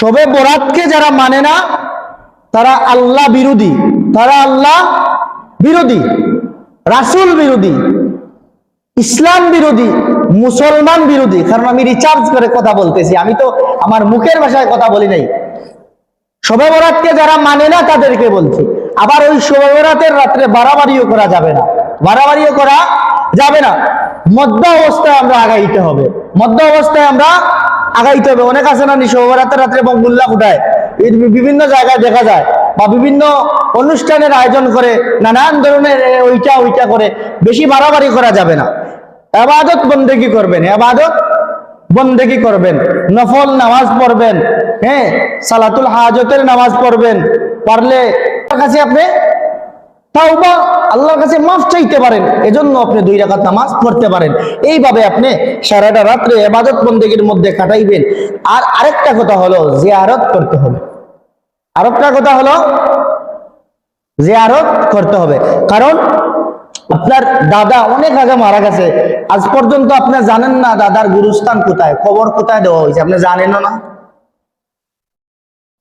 সবে বরাতকে যারা মানে না, তারা আল্লাহ বিরোধী। তারা আল্লাহ বিরোধী। রাসুল বিরোধী। ইসলাম বিরোধী। মুসলমান বিরোধী। কারণ আমি রিচার্জ করে কথা বলতেছি। আমি তো আমার মুখের ভাষায় কথা বলি নাই। শবে বরাতকে যারা মানে না, তাদেরকে বলছি। আবার ওই শবে বরাতের রাত্রে বাড়াবাড়িও করা যাবে না। বাড়াবাড়িও করা যাবে না। মধ্য অবস্থায় আমরা আগাইতে হবে। মধ্য অবস্থায় আমরা আগাইতে হবে। অনেক আছে না নি? শবে বরাতের রাত্রে এবং মুল্লা ফুটায় বিভিন্ন জায়গায় দেখা যায় বা বিভিন্ন অনুষ্ঠানের আয়োজন করে নানান ধরনের ওইটা ওইটা করে। বেশি বাড়াবাড়ি করা যাবে না। আবাদত বন্দেগি করবেন, আবাদত বন্দেগি করবেন। নফল নামাজ পড়বেন হ্যাঁ? সালাতুল হাজতের নামাজ পড়বেন। পারলে, কাছে আপনি তাওবা আল্লাহর কাছে মাফ চাইতে পারেন, এজন্য আপনি দুই রাকাত নামাজ পড়তে পারেন। এইভাবে আপনি সারাটা রাত্রে এবাদত বন্দেগীর মধ্যে কাটাইবেন। আর আরেকটা কথা হলো, জিয়ারত করতে হবে। আরেকটা কথা হলো, জিয়ারত করতে হবে। কারণ আপনার দাদা অনেক আগে মারা গেছে। আজ পর্যন্ত আপনি জানেন না দাদার গুরুস্থান কোথায়, খবর কোথায় দেওয়া হয়েছে, আপনি জানেনও না।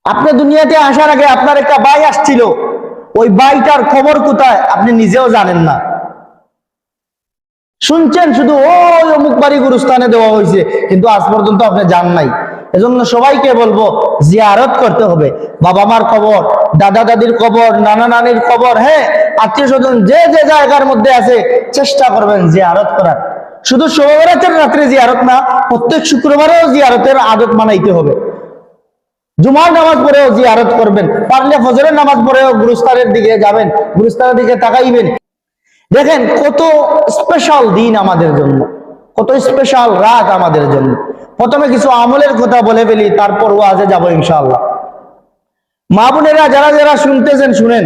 আপনি দুনিয়াতে আসার আগে আপনার একটা ভাই আসছিল। ওই ভাইটার খবর কোথায় আপনি নিজেও জানেন না। শুনছেন, শুধু ওই অমুক বাড়ি গুরুস্থানে দেওয়া হয়েছে, কিন্তু আজ পর্যন্ত আপনি জান নাই। এজন্য সবাইকে বলব, জিয়ারত করতে হবে। বাবা মার খবর, দাদা দাদির খবর, নানা নানির খবর হ্যাঁ আত্মীয় স্বজন যে যে জায়গার মধ্যে আছে, চেষ্টা করবেন জিয়ারত করার। শুধু শোভাবরাতের রাত্রে জিয়ারত না, প্রত্যেক শুক্রবারেও জিয়ারতের আদত মানাইতে হবে। জুমার নামাজ পড়েও জিয়ারত করবেন, পারলে ফজরের নামাজ পড়েও গুরুস্থানের দিকে যাবেন গুরুস্থানের দিকে তাকাইবেন। দেখেন, কত স্পেশাল দিন আমাদের জন্য, কত স্পেশাল রাত আমাদের জন্য। প্রথমে কিছু আমলের কথা বলে ফেলি, তারপর ওয়াজে যাব ইনশাআল্লাহ। মা বোনেরা যারা যারা শুনতেছেন, শুনেন।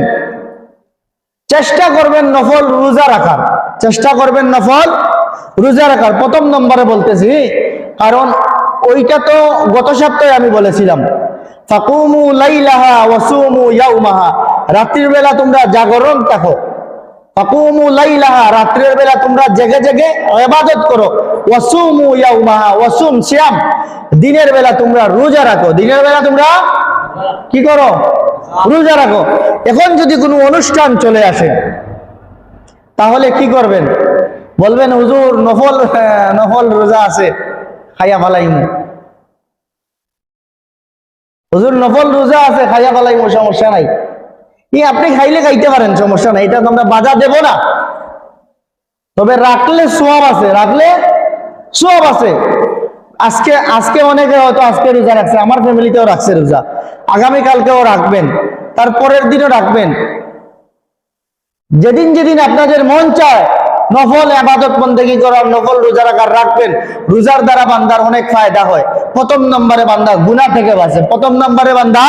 চেষ্টা করবেন নফল রোজা রাখার, চেষ্টা করবেন নফল রোজা রাখার। প্রথম নম্বরে বলতেছি, কারণ ওইটা তো গত সপ্তাহে আমি বলেছিলাম ফাকুমু লাইলাহা ওয়াসুমু ইয়াউমাহা। রাত্রির বেলা তোমরা জাগরণ থাকো। ফাকুমু লাইলাহা রাত্রের বেলা তোমরা জেগে জেগে ইবাদত করো। ওয়াসুমু ইয়াউমাহা ওয়াসুম সিয়াম। দিনের বেলা তোমরা রোজা রাখো। দিনের বেলা তোমরা কি করো? রোজা রাখো। এখন যদি কোনো অনুষ্ঠান চলে আসে তাহলে কি করবেন? বলবেন হুজুর নফল হ্যাঁ, নফল রোজা আছে। খাইয়া ফালাইমু। হুজুর, নফল রোজা আছে, খাইয়া ফালাইমু সমস্যা নাই? ই আপনি খাইলে খাইতে পারেন, সমস্যা নাই, এটা আমরা বাধা দেব না। তবে রাখলে সোয়াব আছে, রাখলে সোয়াব আছে। আজকে আজকে অনেকে হয়তো আজকে রোজা রাখছে, আমার ফ্যামিলিতেও রাখছে রোজা। আগামী কালকেও রাখবেন তারপরের দিনও রাখবেন। যেদিন যেদিন আপনাদের মন চায় নফল আবাদত বন্দেগি করার, নফল রোজা রাখার রাখবেন রোজার দ্বারা বান্দার অনেক ফায়দা হয়। প্রথম নম্বরে বান্দা গুণা থেকে বাঁচে। প্রথম নম্বরে বান্দা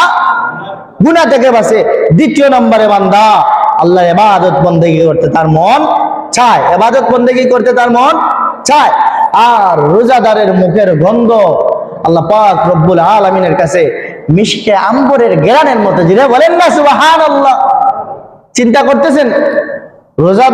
গুণা থেকে বাঁচে। দ্বিতীয় নম্বরে বান্দা আল্লাহ এবাদত বন্দেগি করতে তার মন চায়। এবাদত বন্দেগি করতে তার মন চায়। আর রোজাদারের মুখের গন্ধ আল্লাহ পাক রব্বুল আলমিনের কাছে মিশকে আম্বরের গেরানের মতো যেটা বলেন না সুবাহান চিন্তা করতেছেন? রোজাদার